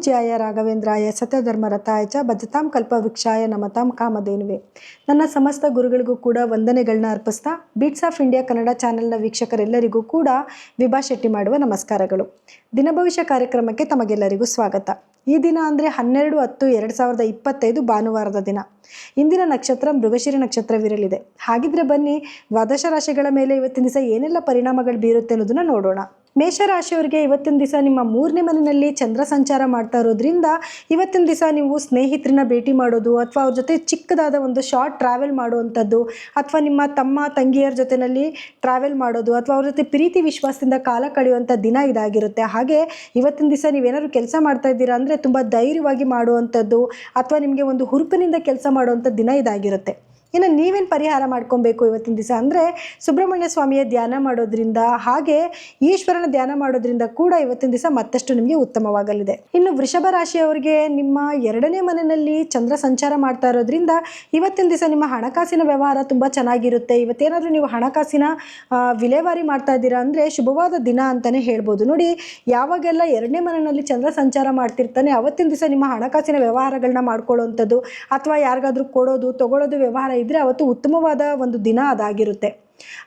ಪೂಜ್ಯಾಯ ರಾಘವೇಂದ್ರಾಯ ಸತ್ಯಧರ್ಮರಥಾಯ ಚ ಭಜತಾಂ ಕಲ್ಪವೃಕ್ಷಾಯ ನಮತಾಂ ಕಾಮಧೇನುವೆ. ನನ್ನ ಸಮಸ್ತ ಗುರುಗಳಿಗೂ ಕೂಡ ವಂದನೆಗಳನ್ನ ಅರ್ಪಿಸ್ತಾ ಬೀಟ್ಸ್ ಆಫ್ ಇಂಡಿಯಾ ಕನ್ನಡ ಚಾನೆಲ್ನ ವೀಕ್ಷಕರೆಲ್ಲರಿಗೂ ಕೂಡ ವಿಭಾ ಶೆಟ್ಟಿ ಮಾಡುವ ನಮಸ್ಕಾರಗಳು. ದಿನ ಭವಿಷ್ಯ ಕಾರ್ಯಕ್ರಮಕ್ಕೆ ತಮಗೆಲ್ಲರಿಗೂ ಸ್ವಾಗತ. ಈ ದಿನ ಅಂದರೆ ಹನ್ನೆರಡು ಹತ್ತು ಎರಡು ಸಾವಿರದ ಇಪ್ಪತ್ತೈದು ಭಾನುವಾರದ ದಿನ. ಇಂದಿನ ನಕ್ಷತ್ರ ಮೃಗಶಿರಿ ನಕ್ಷತ್ರವಿರಲಿದೆ. ಹಾಗಿದ್ರೆ ಬನ್ನಿ, ದ್ವಾದಶ ರಾಶಿಗಳ ಮೇಲೆ ಇವತ್ತಿನ ದಿವಸ ಏನೆಲ್ಲ ಪರಿಣಾಮಗಳು ಬೀರುತ್ತೆ ಅನ್ನೋದನ್ನ ನೋಡೋಣ. ಮೇಷರಾಶಿಯವರಿಗೆ ಇವತ್ತಿನ ದಿವಸ ನಿಮ್ಮ ಮೂರನೇ ಮನೆಯಲ್ಲಿ ಚಂದ್ರ ಸಂಚಾರ ಮಾಡ್ತಾ ಇರೋದ್ರಿಂದ ಇವತ್ತಿನ ದಿವಸ ನೀವು ಸ್ನೇಹಿತರನ್ನ ಭೇಟಿ ಮಾಡೋದು ಅಥವಾ ಅವ್ರ ಜೊತೆ ಚಿಕ್ಕದಾದ ಒಂದು ಶಾರ್ಟ್ ಟ್ರಾವೆಲ್ ಮಾಡುವಂಥದ್ದು ಅಥವಾ ನಿಮ್ಮ ತಮ್ಮ ತಂಗಿಯರ ಜೊತೆಯಲ್ಲಿ ಟ್ರಾವೆಲ್ ಮಾಡೋದು ಅಥವಾ ಅವ್ರ ಜೊತೆ ಪ್ರೀತಿ ವಿಶ್ವಾಸದಿಂದ ಕಾಲ ಕಳೆಯುವಂಥ ದಿನ ಇದಾಗಿರುತ್ತೆ. ಹಾಗೆ ಇವತ್ತಿನ ದಿವಸ ನೀವೇನಾದ್ರು ಕೆಲಸ ಮಾಡ್ತಾ ಇದ್ದೀರಾ ಅಂದರೆ ತುಂಬ ಧೈರ್ಯವಾಗಿ ಮಾಡುವಂಥದ್ದು ಅಥವಾ ನಿಮಗೆ ಒಂದು ಹುರುಪಿನಿಂದ ಕೆಲಸ ಮಾಡುವಂಥ ದಿನ ಇದಾಗಿರುತ್ತೆ. ಇನ್ನು ನೀವೇನು ಪರಿಹಾರ ಮಾಡ್ಕೊಬೇಕು ಇವತ್ತಿನ ದಿವಸ? ಅಂದರೆ ಸುಬ್ರಹ್ಮಣ್ಯ ಸ್ವಾಮಿಯ ಧ್ಯಾನ ಮಾಡೋದ್ರಿಂದ ಹಾಗೆ ಈಶ್ವರನ ಧ್ಯಾನ ಮಾಡೋದ್ರಿಂದ ಕೂಡ ಇವತ್ತಿನ ದಿವಸ ಮತ್ತಷ್ಟು ನಿಮಗೆ ಉತ್ತಮವಾಗಲಿದೆ. ಇನ್ನು ವೃಷಭ ರಾಶಿಯವರಿಗೆ ನಿಮ್ಮ ಎರಡನೇ ಮನೆಯಲ್ಲಿ ಚಂದ್ರ ಸಂಚಾರ ಮಾಡ್ತಾ ಇರೋದ್ರಿಂದ ಇವತ್ತಿನ ದಿವಸ ನಿಮ್ಮ ಹಣಕಾಸಿನ ವ್ಯವಹಾರ ತುಂಬ ಚೆನ್ನಾಗಿರುತ್ತೆ. ಇವತ್ತೇನಾದರೂ ನೀವು ಹಣಕಾಸಿನ ವಿಲೇವಾರಿ ಮಾಡ್ತಾ ಇದ್ದೀರಾ ಅಂದರೆ ಶುಭವಾದ ದಿನ ಅಂತಲೇ ಹೇಳ್ಬೋದು. ನೋಡಿ, ಯಾವಾಗೆಲ್ಲ ಎರಡನೇ ಮನೆಯಲ್ಲಿ ಚಂದ್ರ ಸಂಚಾರ ಮಾಡ್ತಿರ್ತಾನೆ, ಅವತ್ತಿನ ದಿವಸ ನಿಮ್ಮ ಹಣಕಾಸಿನ ವ್ಯವಹಾರಗಳನ್ನ ಮಾಡ್ಕೊಳ್ಳೋವಂಥದ್ದು ಅಥವಾ ಯಾರಿಗಾದರೂ ಕೊಡೋದು, ತಗೊಳ್ಳೋದು ವ್ಯವಹಾರ ಇದ್ದರೆ ಅವತ್ತು ಉತ್ತಮವಾದ ಒಂದು ದಿನ ಅದಾಗಿರುತ್ತೆ.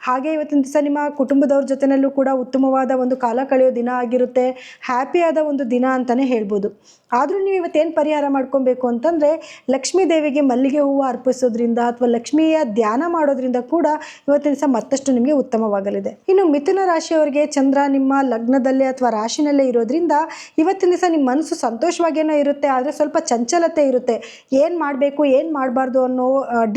ಹಾಗೆ ಇವತ್ತಿನ ದಿವಸ ನಿಮ್ಮ ಕುಟುಂಬದವ್ರ ಜೊತೆನಲ್ಲೂ ಕೂಡ ಉತ್ತಮವಾದ ಒಂದು ಕಾಲ ಕಳೆಯೋ ದಿನ ಆಗಿರುತ್ತೆ. ಹ್ಯಾಪಿಯಾದ ಒಂದು ದಿನ ಅಂತಲೇ ಹೇಳ್ಬೋದು. ಆದರೂ ನೀವು ಇವತ್ತೇನು ಪರಿಹಾರ ಮಾಡ್ಕೊಬೇಕು ಅಂತಂದರೆ ಲಕ್ಷ್ಮೀ ದೇವಿಗೆ ಮಲ್ಲಿಗೆ ಹೂವು ಅರ್ಪಿಸೋದ್ರಿಂದ ಅಥವಾ ಲಕ್ಷ್ಮಿಯ ಧ್ಯಾನ ಮಾಡೋದ್ರಿಂದ ಕೂಡ ಇವತ್ತಿನ ದಿವಸ ಮತ್ತಷ್ಟು ನಿಮಗೆ ಉತ್ತಮವಾಗಲಿದೆ. ಇನ್ನು ಮಿಥುನ ರಾಶಿಯವರಿಗೆ ಚಂದ್ರ ನಿಮ್ಮ ಲಗ್ನದಲ್ಲೇ ಅಥವಾ ರಾಶಿನಲ್ಲೇ ಇರೋದ್ರಿಂದ ಇವತ್ತಿನ ದಿವಸ ನಿಮ್ಮ ಮನಸ್ಸು ಸಂತೋಷವಾಗೇನೋ ಇರುತ್ತೆ, ಆದರೆ ಸ್ವಲ್ಪ ಚಂಚಲತೆ ಇರುತ್ತೆ. ಏನು ಮಾಡಬೇಕು, ಏನು ಮಾಡಬಾರ್ದು ಅನ್ನೋ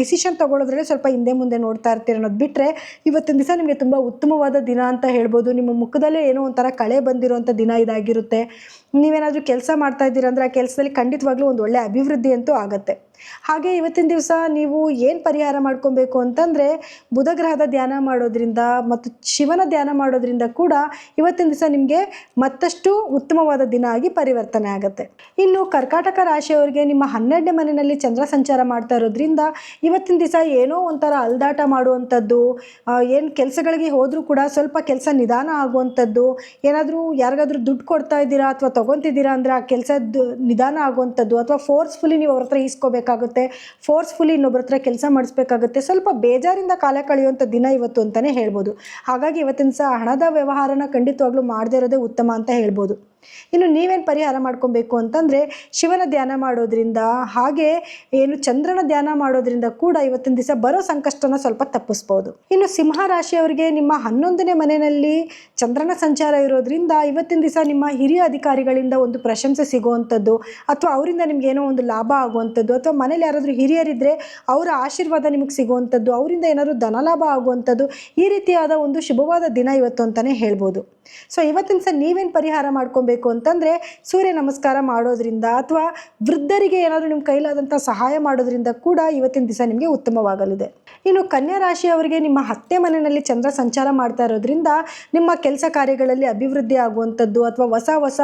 ಡಿಸಿಷನ್ ತಗೊಳ್ಳೋದ್ರಲ್ಲಿ ಸ್ವಲ್ಪ ಹಿಂದೆ ಮುಂದೆ ನೋಡ್ತಾ ಇರ್ತೀರ ಅನ್ನೋದು ಬಿಟ್ಟರೆ ಇವತ್ತಿನ ದಿವಸ ನಿಮಗೆ ತುಂಬ ಉತ್ತಮವಾದ ದಿನ ಅಂತ ಹೇಳ್ಬೋದು. ನಿಮ್ಮ ಮುಖದಲ್ಲೇ ಏನೋ ಒಂಥರ ಕಳೆ ಬಂದಿರೋಂಥ ದಿನ ಇದಾಗಿರುತ್ತೆ. ನೀವೇನಾದರೂ ಕೆಲಸ ಮಾಡ್ತಾ ಇದ್ದೀರಾ ಅಂದರೆ ಆ ಕೆಲಸದಲ್ಲಿ ಖಂಡಿತವಾಗ್ಲೂ ಒಂದು ಒಳ್ಳೆಯ ಅಭಿವೃದ್ಧಿ ಅಂತೂ ಆಗುತ್ತೆ. ಹಾಗೆ ಇವತ್ತಿನ ದಿವಸ ನೀವು ಏನು ಪರಿಹಾರ ಮಾಡ್ಕೊಬೇಕು ಅಂತಂದರೆ ಬುಧಗ್ರಹದ ಧ್ಯಾನ ಮಾಡೋದ್ರಿಂದ ಮತ್ತು ಶಿವನ ಧ್ಯಾನ ಮಾಡೋದ್ರಿಂದ ಕೂಡ ಇವತ್ತಿನ ದಿವಸ ನಿಮಗೆ ಮತ್ತಷ್ಟು ಉತ್ತಮವಾದ ದಿನ ಆಗಿ ಪರಿವರ್ತನೆ ಆಗುತ್ತೆ. ಇನ್ನು ಕರ್ಕಾಟಕ ರಾಶಿಯವರಿಗೆ ನಿಮ್ಮ ಹನ್ನೆರಡನೇ ಮನೆಯಲ್ಲಿ ಚಂದ್ರ ಸಂಚಾರ ಮಾಡ್ತಾ ಇರೋದ್ರಿಂದ ಇವತ್ತಿನ ದಿವಸ ಏನೋ ಒಂಥರ ಅಲ್ದಾಟ ಮಾಡುವಂಥದ್ದು ಏನು ಕೆಲಸಗಳಿಗೆ ಹೋದರೂ ಕೂಡ ಸ್ವಲ್ಪ ಕೆಲಸ ನಿಧಾನ ಆಗುವಂಥದ್ದು, ಏನಾದರೂ ಯಾರಿಗಾದರೂ ದುಡ್ಡು ಕೊಡ್ತಾ ಇದ್ದೀರಾ ಅಥವಾ ತೊಗೊತಿದ್ದೀರಾ ಅಂದರೆ ಆ ಕೆಲಸದ್ದು ನಿಧಾನ ಆಗುವಂಥದ್ದು ಅಥವಾ ಫೋರ್ಸ್ಫುಲಿ ನೀವು ಅವ್ರ ಹತ್ರ ಈಸ್ಕೋಬೇಕಾಗುತ್ತೆ ಫೋರ್ಸ್ಫುಲಿ ಇನ್ನೊಬ್ಬರ ಹತ್ರ ಕೆಲಸ ಮಾಡಿಸ್ಬೇಕಾಗುತ್ತೆ, ಸ್ವಲ್ಪ ಬೇಜಾರಿಂದ ಕಾಲ ಕಳೆಯುವಂಥ ದಿನ ಇವತ್ತು ಅಂತಲೇ ಹೇಳ್ಬೋದು. ಹಾಗಾಗಿ ಇವತ್ತಿನ ಸಹ ಹಣದ ವ್ಯವಹಾರನ ಖಂಡಿತವಾಗ್ಲೂ ಮಾಡದೇ ಇರೋದೇ ಉತ್ತಮ ಅಂತ ಹೇಳ್ಬೋದು. ಇನ್ನು ನೀವೇನು ಪರಿಹಾರ ಮಾಡ್ಕೊಬೇಕು ಅಂತಂದರೆ ಶಿವನ ಧ್ಯಾನ ಮಾಡೋದ್ರಿಂದ ಹಾಗೆ ಏನು ಚಂದ್ರನ ಧ್ಯಾನ ಮಾಡೋದ್ರಿಂದ ಕೂಡ ಇವತ್ತಿನ ದಿವಸ ಬರೋ ಸಂಕಷ್ಟನ ಸ್ವಲ್ಪ ತಪ್ಪಿಸ್ಬೋದು. ಇನ್ನು ಸಿಂಹ ರಾಶಿಯವರಿಗೆ ನಿಮ್ಮ ಹನ್ನೊಂದನೇ ಮನೆಯಲ್ಲಿ ಚಂದ್ರನ ಸಂಚಾರ ಇರೋದ್ರಿಂದ ಇವತ್ತಿನ ದಿವಸ ನಿಮ್ಮ ಹಿರಿಯ ಅಧಿಕಾರಿಗಳಿಂದ ಒಂದು ಪ್ರಶಂಸೆ ಸಿಗುವಂಥದ್ದು ಅಥವಾ ಅವರಿಂದ ನಿಮ್ಗೆ ಏನೋ ಒಂದು ಲಾಭ ಆಗುವಂಥದ್ದು ಅಥವಾ ಮನೇಲಿ ಯಾರಾದರೂ ಹಿರಿಯರಿದ್ದರೆ ಅವರ ಆಶೀರ್ವಾದ ನಿಮಗೆ ಸಿಗುವಂಥದ್ದು, ಅವರಿಂದ ಏನಾದರೂ ಧನಲಾಭ ಆಗುವಂಥದ್ದು ಈ ರೀತಿಯಾದ ಒಂದು ಶುಭವಾದ ದಿನ ಇವತ್ತು ಅಂತಲೇ ಹೇಳ್ಬೋದು. ಸೊ ಇವತ್ತಿನ ಸಹ ನೀವೇನು ಪರಿಹಾರ ಮಾಡ್ಕೊಬೇಕು? ಅಂತಂದರೆ ಸೂರ್ಯ ನಮಸ್ಕಾರ ಮಾಡೋದ್ರಿಂದ ಅಥವಾ ವೃದ್ಧರಿಗೆ ಏನಾದರೂ ನಿಮ್ಮ ಕೈಲಾದಂಥ ಸಹಾಯ ಮಾಡೋದ್ರಿಂದ ಕೂಡ ಇವತ್ತಿನ ದಿವಸ ನಿಮಗೆ ಉತ್ತಮವಾಗಲಿದೆ. ಇನ್ನು ಕನ್ಯಾ ರಾಶಿಯವರಿಗೆ ನಿಮ್ಮ ಹತ್ತೆ ಮನೆಯಲ್ಲಿ ಚಂದ್ರ ಸಂಚಾರ ಮಾಡ್ತಾ ಇರೋದ್ರಿಂದ ನಿಮ್ಮ ಕೆಲಸ ಕಾರ್ಯಗಳಲ್ಲಿ ಅಭಿವೃದ್ಧಿ ಆಗುವಂಥದ್ದು ಅಥವಾ ಹೊಸ ಹೊಸ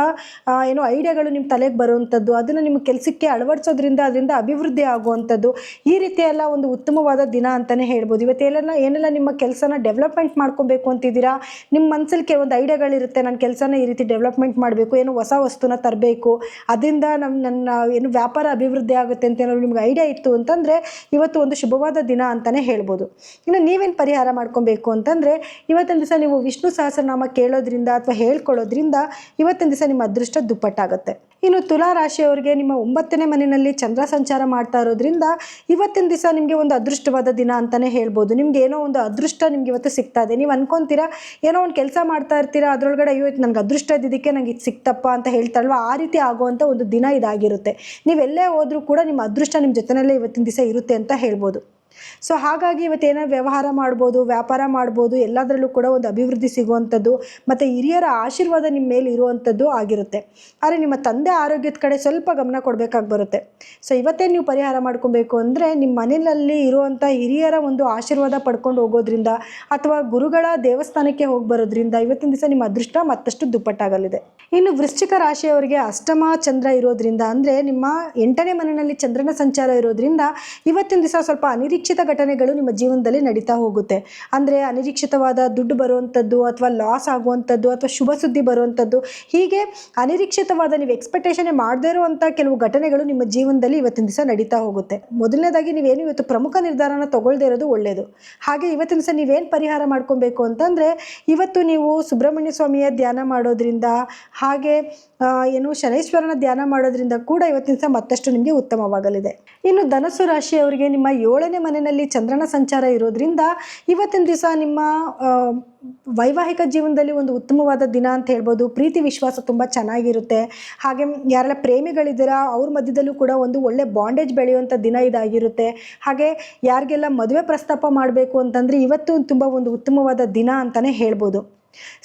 ಏನೋ ಐಡಿಯಾಗಳು ನಿಮ್ಮ ತಲೆಗೆ ಬರುವಂಥದ್ದು, ಅದನ್ನು ನಿಮ್ಮ ಕೆಲಸಕ್ಕೆ ಅಳವಡಿಸೋದ್ರಿಂದ ಅದರಿಂದ ಅಭಿವೃದ್ಧಿ ಆಗುವಂಥದ್ದು ಈ ರೀತಿ ಎಲ್ಲ ಒಂದು ಉತ್ತಮವಾದ ದಿನ ಅಂತಲೇ ಹೇಳ್ಬೋದು. ಇವತ್ತೆಲ್ಲ ಏನೆಲ್ಲ ನಿಮ್ಮ ಕೆಲಸನ ಡೆವಲಪ್ಮೆಂಟ್ ಮಾಡ್ಕೊಬೇಕು ಅಂತಿದ್ದೀರಾ? ನಿಮ್ಮ ಮನಸ್ಸಲ್ಲಿ ಕೆಲವೊಂದು ಐಡಿಯಾಗಳಿರುತ್ತೆ ನನ್ನ ಕೆಲಸನ ಈ ರೀತಿ ಡೆವಲಪ್ಮೆಂಟ್ ಮಾಡಬೇಕು ಏನೋ ಹೊಸ ವಸ್ತುನ ತರಬೇಕು, ಅದರಿಂದ ನಮ್ಮ ನನ್ನ ಏನು ವ್ಯಾಪಾರ ಅಭಿವೃದ್ಧಿ ಆಗುತ್ತೆ ಅಂತ ಏನಾದ್ರು ನಿಮ್ಗೆ ಐಡಿಯಾ ಇತ್ತು ಅಂತಂದರೆ ಇವತ್ತು ಒಂದು ಶುಭವಾದ ದಿನ ಅಂತಲೇ ಹೇಳ್ಬೋದು. ಇನ್ನು ನೀವೇನು ಪರಿಹಾರ ಮಾಡ್ಕೊಬೇಕು ಅಂತಂದರೆ, ಇವತ್ತಿನ ದಿವಸ ನೀವು ವಿಷ್ಣು ಸಹಸ್ರನಾಮ ಕೇಳೋದ್ರಿಂದ ಅಥವಾ ಹೇಳ್ಕೊಳ್ಳೋದ್ರಿಂದ ಇವತ್ತಿನ ದಿವಸ ನಿಮ್ಮ ಅದೃಷ್ಟ ದುಪ್ಪಟ್ಟಾಗುತ್ತೆ. ಇನ್ನು ತುಲಾ ರಾಶಿಯವರಿಗೆ ನಿಮ್ಮ ಒಂಬತ್ತನೇ ಮನೆಯಲ್ಲಿ ಚಂದ್ರ ಸಂಚಾರ ಮಾಡ್ತಾ ಇರೋದ್ರಿಂದ ಇವತ್ತಿನ ದಿವಸ ನಿಮಗೆ ಒಂದು ಅದೃಷ್ಟವಾದ ದಿನ ಅಂತಲೇ ಹೇಳ್ಬೋದು. ನಿಮ್ಗೆ ಏನೋ ಒಂದು ಅದೃಷ್ಟ ನಿಮ್ಗೆ ಇವತ್ತು ಸಿಗ್ತಾ ಇದೆ. ನೀವು ಅನ್ಕೊಂತೀರಾ, ಏನೋ ಒಂದು ಕೆಲಸ ಮಾಡ್ತಾ ಇರ್ತೀರಾ, ಅದರೊಳಗಡೆ ಇದು ನನಗೆ ಅದೃಷ್ಟ ಇದ್ದಿದ್ದಕ್ಕೆ ನನಗೆ ಸಿಕ್ತಪ್ಪ ಅಂತ ಹೇಳ್ತಾರಲ್ವ? ಆ ರೀತಿ ಆಗುವಂಥ ಒಂದು ದಿನ ಇದಾಗಿರುತ್ತೆ. ನೀವೆಲ್ಲೇ ಹೋದರೂ ಕೂಡ ನಿಮ್ಮ ಅದೃಷ್ಟ ನಿಮ್ಮ ಜೊತೆನಲ್ಲೇ ಇವತ್ತಿನ ದಿವಸ ಇರುತ್ತೆ ಅಂತ ಹೇಳ್ಬೋದು. ಸೊ ಹಾಗಾಗಿ ಇವತ್ತೇನೋ ವ್ಯವಹಾರ ಮಾಡ್ಬೋದು, ವ್ಯಾಪಾರ ಮಾಡ್ಬೋದು, ಎಲ್ಲದರಲ್ಲೂ ಕೂಡ ಒಂದು ಅಭಿವೃದ್ಧಿ ಸಿಗುವಂಥದ್ದು ಮತ್ತು ಹಿರಿಯರ ಆಶೀರ್ವಾದ ನಿಮ್ಮ ಮೇಲೆ ಇರುವಂಥದ್ದು ಆಗಿರುತ್ತೆ. ಆದರೆ ನಿಮ್ಮ ತಂದೆ ಆರೋಗ್ಯದ ಕಡೆ ಸ್ವಲ್ಪ ಗಮನ ಕೊಡಬೇಕಾಗಿ ಬರುತ್ತೆ. ಸೊ ಇವತ್ತೇ ನೀವು ಪರಿಹಾರ ಮಾಡ್ಕೊಬೇಕು ಅಂದರೆ ನಿಮ್ಮ ಮನೆಯಲ್ಲಿ ಇರುವಂಥ ಹಿರಿಯರ ಒಂದು ಆಶೀರ್ವಾದ ಪಡ್ಕೊಂಡು ಹೋಗೋದ್ರಿಂದ ಅಥವಾ ಗುರುಗಳ ದೇವಸ್ಥಾನಕ್ಕೆ ಹೋಗಿ ಬರೋದ್ರಿಂದ ಇವತ್ತಿನ ದಿವಸ ನಿಮ್ಮ ಅದೃಷ್ಟ ಮತ್ತಷ್ಟು ದುಪ್ಪಟ್ಟಾಗಲಿದೆ. ಇನ್ನು ವೃಶ್ಚಿಕ ರಾಶಿಯವರಿಗೆ ಅಷ್ಟಮ ಚಂದ್ರ ಇರೋದ್ರಿಂದ ಅಂದರೆ ನಿಮ್ಮ ಎಂಟನೇ ಮನೆಯಲ್ಲಿ ಚಂದ್ರನ ಸಂಚಾರ ಇರೋದ್ರಿಂದ ಇವತ್ತಿನ ದಿವಸ ಸ್ವಲ್ಪ ಅನಿರೀಕ್ಷಿತ ಅನಿರೀಕ್ಷಿತ ಘಟನೆಗಳು ನಿಮ್ಮ ಜೀವನದಲ್ಲಿ ನಡೀತಾ ಹೋಗುತ್ತೆ. ಅಂದರೆ ಅನಿರೀಕ್ಷಿತವಾದ ದುಡ್ಡು ಬರುವಂಥದ್ದು ಅಥವಾ ಲಾಸ್ ಆಗುವಂಥದ್ದು ಅಥವಾ ಶುಭ ಸುದ್ದಿ ಬರುವಂಥದ್ದು ಹೀಗೆ ಅನಿರೀಕ್ಷಿತವಾದ ನೀವು ಎಕ್ಸ್ಪೆಕ್ಟೇಷನ್ ಮಾಡದೇ ಇರುವಂಥ ಕೆಲವು ಘಟನೆಗಳು ನಿಮ್ಮ ಜೀವನದಲ್ಲಿ ಇವತ್ತಿನ ದಿವಸ ನಡೀತಾ ಹೋಗುತ್ತೆ. ಮೊದಲನೇದಾಗಿ ನೀವೇನು ಇವತ್ತು ಪ್ರಮುಖ ನಿರ್ಧಾರನ ತಗೊಳ್ಳದೇ ಇರೋದು ಒಳ್ಳೆಯದು ಹಾಗೆ ಇವತ್ತಿನ ದಿವಸ ನೀವೇನು ಪರಿಹಾರ ಮಾಡ್ಕೊಬೇಕು ಅಂತಂದರೆ, ಇವತ್ತು ನೀವು ಸುಬ್ರಹ್ಮಣ್ಯ ಸ್ವಾಮಿಯ ಧ್ಯಾನ ಮಾಡೋದ್ರಿಂದ ಹಾಗೆ ಏನು ಶನೈಶ್ವರನ ಧ್ಯಾನ ಮಾಡೋದ್ರಿಂದ ಕೂಡ ಇವತ್ತಿನ ಸಹ ಮತ್ತಷ್ಟು ನಿಮಗೆ ಉತ್ತಮವಾಗಲಿದೆ. ಇನ್ನು ಧನಸ್ಸು ರಾಶಿಯವರಿಗೆ ನಿಮ್ಮ ಏಳನೇ ಮನೆಯಲ್ಲಿ ಚಂದ್ರನ ಸಂಚಾರ ಇರೋದ್ರಿಂದ ಇವತ್ತಿನ ದಿವಸ ನಿಮ್ಮ ವೈವಾಹಿಕ ಜೀವನದಲ್ಲಿ ಒಂದು ಉತ್ತಮವಾದ ದಿನ ಅಂತ ಹೇಳ್ಬೋದು. ಪ್ರೀತಿ, ವಿಶ್ವಾಸ ತುಂಬ ಚೆನ್ನಾಗಿರುತ್ತೆ. ಹಾಗೆ ಯಾರೆಲ್ಲ ಪ್ರೇಮಿಗಳಿದ್ದೀರಾ, ಅವ್ರ ಮಧ್ಯದಲ್ಲೂ ಕೂಡ ಒಂದು ಒಳ್ಳೆ ಬಾಂಡೇಜ್ ಬೆಳೆಯುವಂಥ ದಿನ ಇದಾಗಿರುತ್ತೆ. ಹಾಗೆ ಯಾರಿಗೆಲ್ಲ ಮದುವೆ ಪ್ರಸ್ತಾಪ ಮಾಡಬೇಕು ಅಂತಂದರೆ ಇವತ್ತು ತುಂಬ ಒಂದು ಉತ್ತಮವಾದ ದಿನ ಅಂತಲೇ ಹೇಳ್ಬೋದು.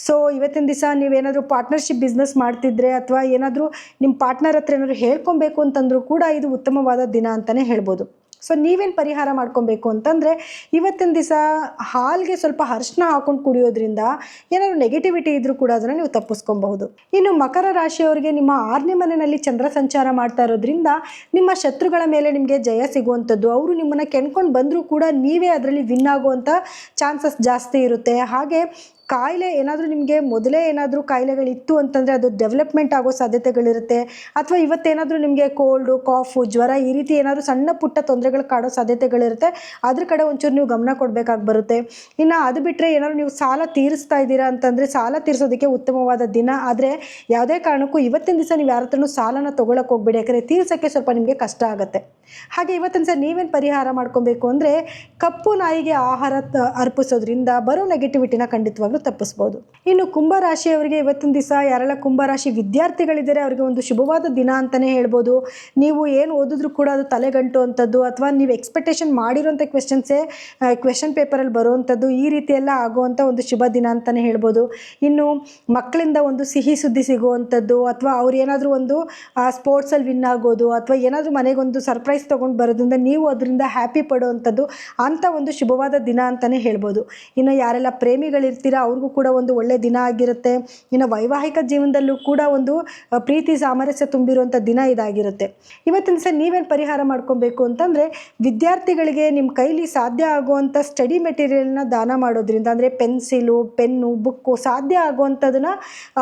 ಸೊ ಇವತ್ತಿನ ದಿವಸ ನೀವೇನಾದರೂ ಪಾರ್ಟ್ನರ್ಶಿಪ್ ಬಿಸ್ನೆಸ್ ಮಾಡ್ತಿದ್ರೆ ಅಥವಾ ಏನಾದರೂ ನಿಮ್ಮ ಪಾರ್ಟ್ನರ್ ಹತ್ರ ಏನಾದರೂ ಹೇಳ್ಕೊಬೇಕು ಅಂತಂದರೂ ಕೂಡ ಇದು ಉತ್ತಮವಾದ ದಿನ ಅಂತಲೇ ಹೇಳ್ಬೋದು. ಸೊ ನೀವೇನು ಪರಿಹಾರ ಮಾಡ್ಕೊಬೇಕು ಅಂತಂದರೆ ಇವತ್ತಿನ ದಿವಸ ಹಾಲ್ಗೆ ಸ್ವಲ್ಪ ಅರ್ಶನ ಹಾಕೊಂಡು ಕುಡಿಯೋದ್ರಿಂದ ಏನಾದರೂ ನೆಗೆಟಿವಿಟಿ ಇದ್ದರೂ ಕೂಡ ಅದನ್ನು ನೀವು ತಪ್ಪಿಸ್ಕೊಬಹುದು. ಇನ್ನು ಮಕರ ರಾಶಿಯವರಿಗೆ ನಿಮ್ಮ ಆರನೇ ಮನೆಯಲ್ಲಿ ಚಂದ್ರ ಸಂಚಾರ ಮಾಡ್ತಾ ಇರೋದ್ರಿಂದ ನಿಮ್ಮ ಶತ್ರುಗಳ ಮೇಲೆ ನಿಮಗೆ ಜಯ ಸಿಗುವಂಥದ್ದು. ಅವರು ನಿಮ್ಮನ್ನು ಕೆಣ್ಕೊಂಡು ಬಂದರೂ ಕೂಡ ನೀವೇ ಅದರಲ್ಲಿ ವಿನ್ ಆಗುವಂಥ ಚಾನ್ಸಸ್ ಜಾಸ್ತಿ ಇರುತ್ತೆ. ಹಾಗೆ ಕಾಯಿಲೆ ಏನಾದರೂ ನಿಮಗೆ ಮೊದಲೇ ಏನಾದರೂ ಕಾಯಿಲೆಗಳಿತ್ತು ಅಂತಂದರೆ ಅದು ಡೆವಲಪ್ಮೆಂಟ್ ಆಗೋ ಸಾಧ್ಯತೆಗಳಿರುತ್ತೆ. ಅಥವಾ ಇವತ್ತೇನಾದರೂ ನಿಮಗೆ ಕೋಲ್ಡು ಕಾಫು ಜ್ವರ ಈ ರೀತಿ ಏನಾದರೂ ಸಣ್ಣ ಪುಟ್ಟ ತೊಂದರೆಗಳು ಕಾಡೋ ಸಾಧ್ಯತೆಗಳಿರುತ್ತೆ. ಅದ್ರ ಕಡೆ ಒಂಚೂರು ನೀವು ಗಮನ ಕೊಡಬೇಕಾಗಿ ಬರುತ್ತೆ. ಇನ್ನು ಅದು ಬಿಟ್ಟರೆ ಏನಾದರೂ ನೀವು ಸಾಲ ತೀರಿಸ್ತಾ ಇದ್ದೀರಾ ಅಂತಂದರೆ ಸಾಲ ತೀರಿಸೋದಕ್ಕೆ ಉತ್ತಮವಾದ ದಿನ. ಆದರೆ ಯಾವುದೇ ಕಾರಣಕ್ಕೂ ಇವತ್ತಿನ ದಿವಸ ನೀವು ಯಾರ ಸಾಲನ ತೊಗೊಳಕ್ಕೆ ಹೋಗ್ಬೇಡಿ. ಯಾಕಂದರೆ ತೀರ್ಸೋಕ್ಕೆ ಸ್ವಲ್ಪ ನಿಮಗೆ ಕಷ್ಟ ಆಗುತ್ತೆ. ಹಾಗೆ ಇವತ್ತಿನ ದಿವಸ ನೀವೇನು ಪರಿಹಾರ ಮಾಡ್ಕೊಬೇಕು ಅಂದರೆ ಕಪ್ಪು ನಾಯಿಗೆ ಆಹಾರ ಅರ್ಪಿಸೋದ್ರಿಂದ ಬರೋ ನೆಗೆಟಿವಿಟಿನ ಖಂಡಿತವಾಗ್ಲೂ ತಪ್ಪಿಸ್ಬೋದು. ಇನ್ನು ಕುಂಭರಾಶಿಯವರಿಗೆ ಇವತ್ತಿನ ದಿವಸ ಯಾರೆಲ್ಲ ಕುಂಭರಾಶಿ ವಿದ್ಯಾರ್ಥಿಗಳಿದ್ದಾರೆ ಅವರಿಗೆ ಒಂದು ಶುಭವಾದ ದಿನ ಅಂತಲೇ ಹೇಳ್ಬೋದು. ನೀವು ಏನು ಓದಿದ್ರು ಕೂಡ ಅದು ತಲೆಗಂಟು ಅಂಥದ್ದು ಅಥವಾ ನೀವು ಎಕ್ಸ್ಪೆಕ್ಟೇಷನ್ ಮಾಡಿರೋಂಥ ಕ್ವೆಶನ್ಸೇ ಕ್ವೆಶನ್ ಪೇಪರಲ್ಲಿ ಬರುವಂಥದ್ದು ಈ ರೀತಿಯೆಲ್ಲ ಆಗುವಂಥ ಒಂದು ಶುಭ ದಿನ ಅಂತಲೇ ಹೇಳ್ಬೋದು. ಇನ್ನು ಮಕ್ಕಳಿಂದ ಒಂದು ಸಿಹಿ ಸುದ್ದಿ ಸಿಗುವಂಥದ್ದು ಅಥವಾ ಅವ್ರು ಏನಾದರೂ ಒಂದು ಸ್ಪೋರ್ಟ್ಸಲ್ಲಿ ವಿನ್ ಆಗೋದು ಅಥವಾ ಏನಾದರೂ ಮನೆಗೊಂದು ಸರ್ಪ್ರೈಸ್ ತೊಗೊಂಡು ಬರೋದ್ರಿಂದ ನೀವು ಅದರಿಂದ ಹ್ಯಾಪಿ ಪಡುವಂಥದ್ದು ಅಂಥ ಒಂದು ಶುಭವಾದ ದಿನ ಅಂತಲೇ ಹೇಳ್ಬೋದು. ಇನ್ನು ಯಾರೆಲ್ಲ ಪ್ರೇಮಿಗಳಿರ್ತೀರಾ ಅವ್ರಿಗೂ ಕೂಡ ಒಂದು ಒಳ್ಳೆಯ ದಿನ ಆಗಿರುತ್ತೆ. ಇನ್ನು ವೈವಾಹಿಕ ಜೀವನದಲ್ಲೂ ಕೂಡ ಒಂದು ಪ್ರೀತಿ ಸಾಮರಸ್ಯ ತುಂಬಿರುವಂಥ ದಿನ ಇದಾಗಿರುತ್ತೆ. ಇವತ್ತಿನ ದಿವಸ ನೀವೇನು ಪರಿಹಾರ ಮಾಡ್ಕೊಬೇಕು ಅಂತಂದರೆ, ವಿದ್ಯಾರ್ಥಿಗಳಿಗೆ ನಿಮ್ಮ ಕೈಲಿ ಸಾಧ್ಯ ಆಗುವಂಥ ಸ್ಟಡಿ ಮೆಟೀರಿಯಲ್ನ ದಾನ ಮಾಡೋದ್ರಿಂದ, ಅಂದರೆ ಪೆನ್ಸಿಲು, ಪೆನ್ನು, ಬುಕ್ಕು ಸಾಧ್ಯ ಆಗುವಂಥದ್ದನ್ನ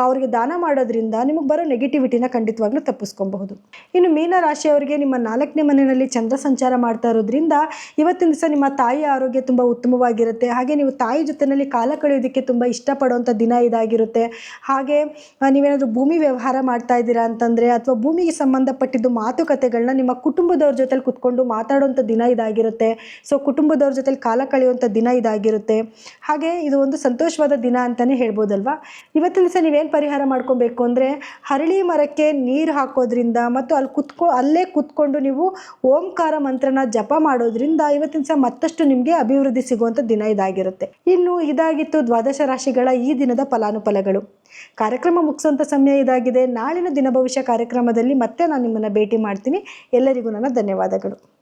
ಅವರಿಗೆ ದಾನ ಮಾಡೋದ್ರಿಂದ ನಿಮಗೆ ಬರೋ ನೆಗೆಟಿವಿಟಿನ ಖಂಡಿತವಾಗ್ಲೂ ತಪ್ಪಿಸ್ಕೊಬಹುದು. ಇನ್ನು ಮೀನ ರಾಶಿಯವರಿಗೆ ನಿಮ್ಮ ನಾಲ್ಕನೇ ಮನೆಯಲ್ಲಿ ಚಂದ್ರ ಸಂಚಾರ ಮಾಡ್ತಾ ಇರೋದ್ರಿಂದ, ಇವತ್ತಿನ ದಿವಸ ನಿಮ್ಮ ತಾಯಿ ಆರೋಗ್ಯ ತುಂಬ ಉತ್ತಮವಾಗಿರುತ್ತೆ. ಹಾಗೆ ನೀವು ತಾಯಿ ಜೊತೆಯಲ್ಲಿ ಕಾಲ ಕಳೆಯೋದಕ್ಕೆ ತುಂಬ ಇಷ್ಟಪಡುವಂಥ ದಿನ ಇದಾಗಿರುತ್ತೆ. ಹಾಗೆ ನೀವೇನಾದರೂ ಭೂಮಿ ವ್ಯವಹಾರ ಮಾಡ್ತಾ ಇದ್ದೀರಾ ಅಂತಂದರೆ ಅಥವಾ ಭೂಮಿಗೆ ಸಂಬಂಧಪಟ್ಟಿದ್ದು ಮಾತುಕತೆಗಳನ್ನ ನಿಮ್ಮ ಕುಟುಂಬದವ್ರ ಜೊತೆಲಿ ಕುತ್ಕೊಂಡು ಮಾತಾಡುವಂಥ ದಿನ ಇದಾಗಿರುತ್ತೆ. ಸೊ, ಕುಟುಂಬದವ್ರ ಜೊತೆಲಿ ಕಾಲ ಕಳೆಯುವಂಥ ದಿನ ಇದಾಗಿರುತ್ತೆ. ಹಾಗೆ, ಇದು ಒಂದು ಸಂತೋಷವಾದ ದಿನ ಅಂತಲೇ ಹೇಳ್ಬೋದಲ್ವಾ? ಇವತ್ತಿನ ದಿವಸ ನೀವೇನು ಪರಿಹಾರ ಮಾಡ್ಕೊಬೇಕು ಅಂದರೆ ಹರಳಿ ಮರಕ್ಕೆ ನೀರು ಹಾಕೋದ್ರಿಂದ ಮತ್ತು ಅಲ್ಲಿ ಕುತ್ಕೊ, ಅಲ್ಲೇ ಕುತ್ಕೊಂಡು ನೀವು ಓಂಕಾರ ಮಂತ್ರನ ಜಪ ಮಾಡೋದ್ರಿಂದ ಇವತ್ತಿನ ದಿವಸ ಮತ್ತಷ್ಟು ನಿಮಗೆ ಅಭಿವೃದ್ಧಿ ಸಿಗುವಂಥ ದಿನ ಇದಾಗಿರುತ್ತೆ. ಇನ್ನು ಇದಾಗಿತ್ತು ದ್ವಾದಶ ರಾಶಿಗಳ ಈ ದಿನದ ಫಲಾನುಫಲಗಳು. ಕಾರ್ಯಕ್ರಮ ಮುಗಿಸುವಂಥ ಸಮಯ ಇದಾಗಿದೆ. ನಾಳಿನ ದಿನ ಭವಿಷ್ಯ ಕಾರ್ಯಕ್ರಮದಲ್ಲಿ ಮತ್ತೆ ನಾನು ನಿಮ್ಮನ್ನು ಭೇಟಿ ಮಾಡ್ತೀನಿ. ಎಲ್ಲರಿಗೂ ನನ್ನ ಧನ್ಯವಾದಗಳು.